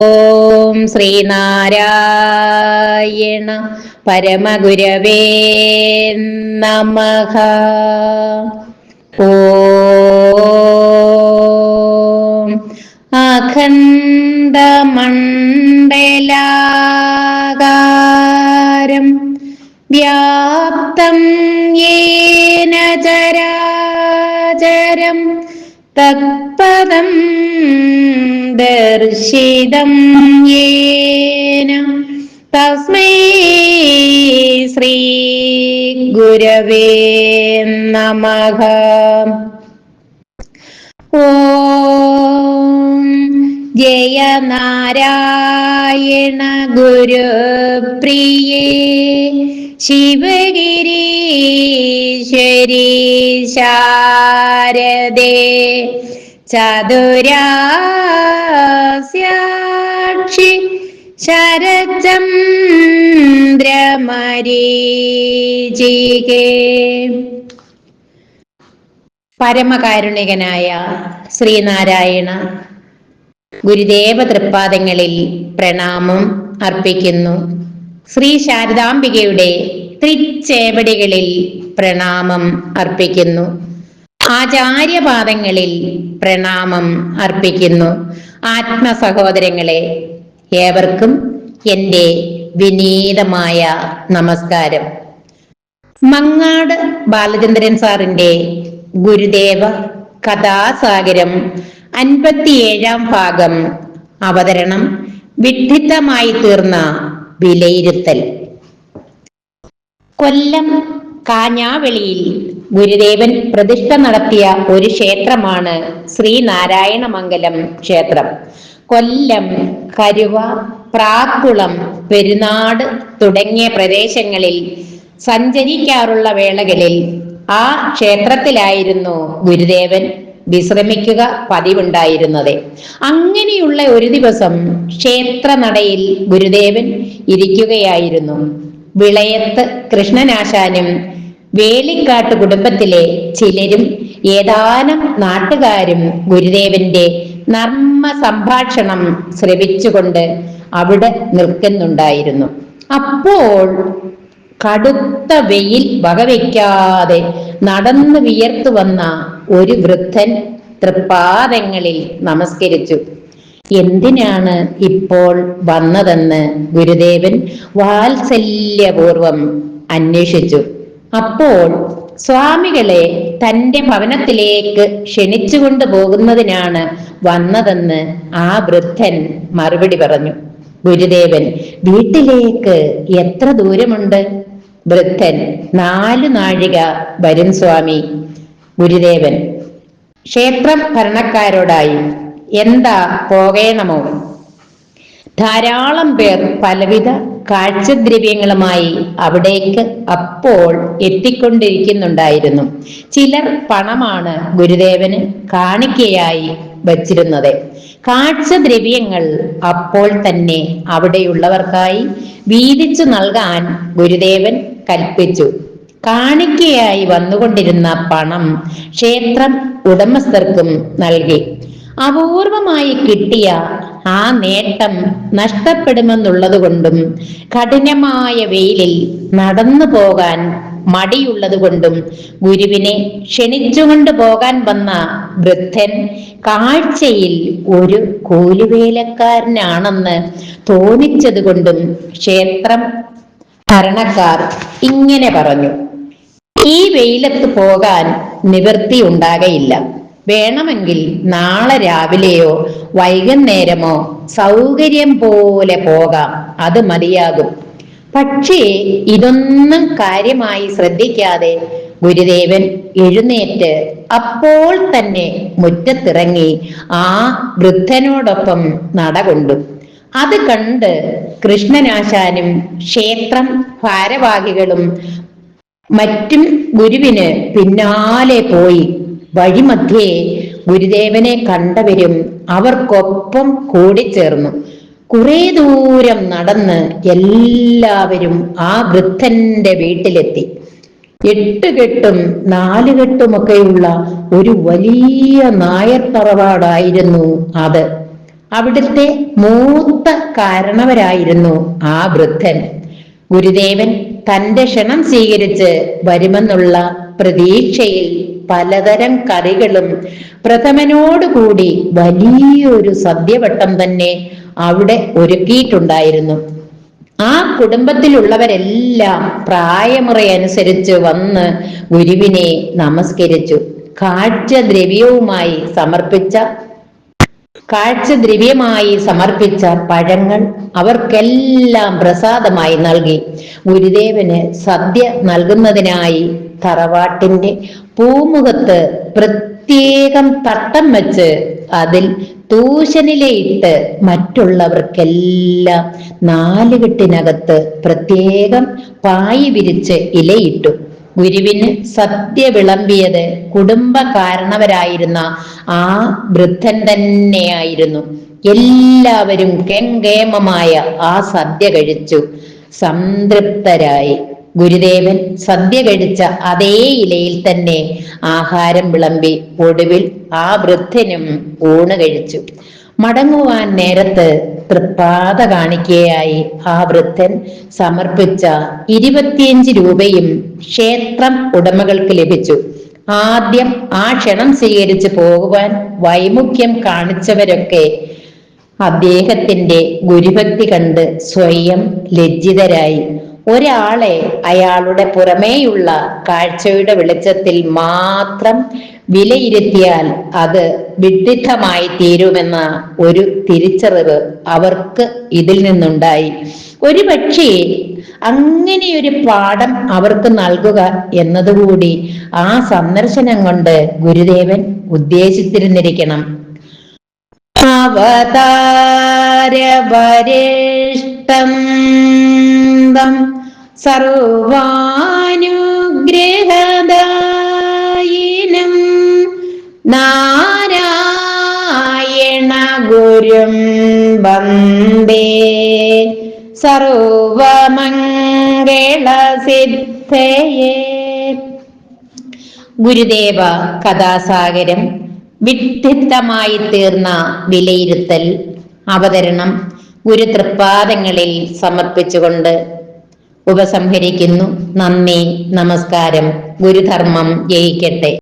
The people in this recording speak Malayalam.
ഓം ശ്രീനാരായണ പരമഗുരവേ നമ. അഖണ്ഡമണ്ഡലാകാരം വ്യാപ്തം യേന ചരാചരം തത്പദം ദർശിതം യേന. തസ്മൈ ശ്രീ ഗുരവേ നമഃ. ഓം ജയ നാരായണ ഗുരുപ്രിയേ. ശിവഗിരീശ്വരി ശാരദേ. ചതുരാക്ഷി ശരചന്ദ്രമരീചികേ പരമകാരുണികനായ ശ്രീനാരായണ ഗുരുദേവ തൃപ്പാദങ്ങളിൽ പ്രണാമം അർപ്പിക്കുന്നു. ശ്രീ ശാരദാംബികയുടെ തൃച്ചേവടികളിൽ പ്രണാമം അർപ്പിക്കുന്നു. ആചാര്യപാദങ്ങളിൽ പ്രണാമം അർപ്പിക്കുന്നു. ആത്മസഹോദരങ്ങളെ ഏവർക്കും എന്റെ വിനീതമായ നമസ്കാരം. മങ്ങാട് ബാലചന്ദ്രൻ സാറിന്റെ ഗുരുദേവ കഥാസാഗരം അൻപത്തിയേഴാം ഭാഗം. അവതരണം. വിഡ്ഢിത്തമായി തീർന്ന വിലയിരുത്തൽ. കൊല്ലം കാഞ്ഞാവെളിയിൽ ഗുരുദേവൻ പ്രതിഷ്ഠ നടത്തിയ ഒരു ക്ഷേത്രമാണ് ശ്രീനാരായണമംഗലം ക്ഷേത്രം. കൊല്ലം കരുവ പ്രാക്കുളം പെരുനാട് തുടങ്ങിയ പ്രദേശങ്ങളിൽ സഞ്ചരിക്കാറുള്ള വേളകളിൽ ആ ക്ഷേത്രത്തിലായിരുന്നു ഗുരുദേവൻ. വിശ്രമിക്കുക പതിവുണ്ടായിരുന്നത്. അങ്ങനെയുള്ള ഒരു ദിവസം ക്ഷേത്ര നടയിൽ ഗുരുദേവൻ ഇരിക്കുകയായിരുന്നു. വിളയത്ത് കൃഷ്ണനാശാനും വേലിക്കാട്ട് കുടുംബത്തിലെ ചിലരും ഏതാനും നാട്ടുകാരും ഗുരുദേവന്റെ നർമ്മ സംഭാഷണം ശ്രവിച്ചുകൊണ്ട് അവിടെ നിൽക്കുന്നുണ്ടായിരുന്നു. അപ്പോൾ കടുത്ത വെയിൽ വകവയ്ക്കാതെ നടന്ന് വിയർത്തു വന്ന ഒരു വൃദ്ധൻ തൃപ്പാദങ്ങളിൽ നമസ്കരിച്ചു. എന്തിനാണ് ഇപ്പോൾ വന്നതെന്ന് ഗുരുദേവൻ വാത്സല്യപൂർവം അന്വേഷിച്ചു. അപ്പോൾ സ്വാമികളെ തന്റെ ഭവനത്തിലേക്ക് ക്ഷണിച്ചുകൊണ്ട് പോകുന്നതിനാണ് വന്നതെന്ന് ആ വൃദ്ധൻ മറുപടി പറഞ്ഞു. ഗുരുദേവൻ വീട്ടിലേക്ക് എത്ര ദൂരമുണ്ട്? വൃദ്ധൻ. നാല് നാഴിക വരും സ്വാമി ഗുരുദേവൻ. ക്ഷേത്രം ഭരണക്കാരോടായി എന്താ പോകേണമോ? ധാരാളം പേർ പലവിധ കാഴ്ചദ്രവ്യങ്ങളുമായി അവിടേക്ക് അപ്പോൾ എത്തിക്കൊണ്ടിരിക്കുന്നുണ്ടായിരുന്നു. ചിലർ പണമാണ് ഗുരുദേവന് കാണിക്കയായി വച്ചിരുന്നത്. കാഴ്ചദ്രവ്യങ്ങൾ അപ്പോൾ തന്നെ അവിടെയുള്ളവർക്കായി വീതിച്ചു നൽകാൻ ഗുരുദേവൻ കൽപ്പിച്ചു. കാണിക്കയായി വന്നുകൊണ്ടിരുന്ന പണം ക്ഷേത്രം ഉടമസ്ഥർക്കും നൽകി. അപൂർവമായി കിട്ടിയ ആ നേട്ടം നഷ്ടപ്പെടുമെന്നുള്ളതുകൊണ്ടും കഠിനമായ വെയിലിൽ നടന്നു പോകാൻ മടിയുള്ളതുകൊണ്ടും ഗുരുവിനെ ക്ഷണിച്ചുകൊണ്ട് പോകാൻ വന്ന വൃദ്ധൻ കാഴ്ചയിൽ ഒരു കൂലിവേലക്കാരനാണെന്ന് തോന്നിച്ചതുകൊണ്ടും ക്ഷേത്രം ഭരണക്കാർ ഇങ്ങനെ പറഞ്ഞു. ഈ വെയിലത്ത് പോകാൻ നിവൃത്തി ഉണ്ടാകയില്ല. വേണമെങ്കിൽ നാളെ രാവിലെയോ വൈകുന്നേരമോ സൗകര്യം പോലെ പോകാം. അത് മതിയാകും. പക്ഷേ ഇതൊന്നും കാര്യമായി ശ്രദ്ധിക്കാതെ ഗുരുദേവൻ എഴുന്നേറ്റ് അപ്പോൾ തന്നെ മുറ്റത്തിറങ്ങി ആ വൃദ്ധനോടൊപ്പം നടകൊണ്ടു അത് കണ്ട് കൃഷ്ണനാശാനും ക്ഷേത്രം ഭാരവാഹികളും മറ്റും ഗുരുവിന് പിന്നാലെ പോയി. വഴിമധ്യേ ഗുരുദേവനെ കണ്ടവരും അവർക്കൊപ്പം കൂടിച്ചേർന്നു. കുറെ ദൂരം നടന്ന് എല്ലാവരും ആ വൃദ്ധന്റെ വീട്ടിലെത്തി. എട്ടുകെട്ടും നാലുകെട്ടുമൊക്കെയുള്ള ഒരു വലിയ നായർ തറവാടായിരുന്നു അത്. അവിടുത്തെ മൂത്ത കാരണവരായിരുന്നു ആ വൃദ്ധൻ. ഗുരുദേവൻ തന്റെ ക്ഷണം സ്വീകരിച്ച് വരുമെന്നുള്ള പ്രതീക്ഷയിൽ പലതരം കറികളും. പ്രഥമനോടുകൂടി വലിയൊരു സദ്യവട്ടം തന്നെ അവിടെ ഒരുക്കിയിട്ടുണ്ടായിരുന്നു. ആ കുടുംബത്തിലുള്ളവരെല്ലാം പ്രായമുറയനുസരിച്ച് വന്ന് ഗുരുവിനെ നമസ്കരിച്ചു. കാഴ്ച ദ്രവ്യവുമായി സമർപ്പിച്ച കാഴ്ച ദ്രവ്യമായി സമർപ്പിച്ച പഴങ്ങൾ അവർക്കെല്ലാം പ്രസാദമായി നൽകി. ഗുരുദേവന് സദ്യ നൽകുന്നതിനായി തറവാട്ടിന്റെ പൂമുഖത്ത് പ്രത്യേകം തട്ടം വെച്ച് അതിൽ തൂശനിലയിട്ട് മറ്റുള്ളവർക്കെല്ലാം നാലുകെട്ടിനകത്ത് പ്രത്യേകം പായി വിരിച്ച് ഇലയിട്ടു. ഗുരുവിന് സത്യ വിളമ്പിയത് കുടുംബ കാരണവരായിരുന്ന ആ വൃദ്ധൻ തന്നെയായിരുന്നു. എല്ലാവരും കെങ്കേമമായ ആ സദ്യ കഴിച്ചു. സംതൃപ്തരായി. ഗുരുദേവൻ സദ്യ കഴിച്ച അതേ ഇലയിൽ തന്നെ ആഹാരം വിളമ്പി ഒടുവിൽ ആ വൃദ്ധനും ഊണ് കഴിച്ചു. മടങ്ങുവാൻ നേരത്ത് തൃപ്പാത കാണിക്കയായി ആ വൃദ്ധൻ സമർപ്പിച്ച ഇരുപത്തിയഞ്ച് രൂപയും ക്ഷേത്രം ഉടമകൾക്ക് ലഭിച്ചു. ആദ്യം ആ ക്ഷണം സ്വീകരിച്ച് പോകുവാൻ വൈമുഖ്യം കാണിച്ചവരൊക്കെ അദ്ദേഹത്തിന്റെ ഗുരുഭക്തി കണ്ട് സ്വയം ലജ്ജിതരായി. ഒരാളെ അയാളുടെ പുറമേയുള്ള കാഴ്ചയുടെ വെളിച്ചത്തിൽ മാത്രം വിലയിരുത്തിയാൽ അത് വിഡിത്തമായി തീരുമെന്ന ഒരു തിരിച്ചറിവ് അവർക്ക് ഇതിൽ നിന്നുണ്ടായി. ഒരു പക്ഷേ അങ്ങനെയൊരു പാഠം അവർക്ക് നൽകുക എന്നതുകൂടി ആ സന്ദർശനം കൊണ്ട് ഗുരുദേവൻ ഉദ്ദേശിച്ചിരുന്നിരിക്കണം. അവതാരവരിഷ്ടം സർവാനുഗ്രഹദായിനം നാരായണ ഗുരും വന്ദേ. സർവമംഗളസിദ്ധയേ. ഗുരുദേവ കഥാസാഗരം വിഡ്ഢിത്തമായി തീർന്ന വിലയിരുത്തൽ അവതരണം ഗുരുതൃപ്പാദങ്ങളിൽ സമർപ്പിച്ചുകൊണ്ട് ഉപസംഹരിക്കുന്നു. നന്ദി നമസ്കാരം. ഗുരുധർമ്മം ജയിക്കട്ടെ.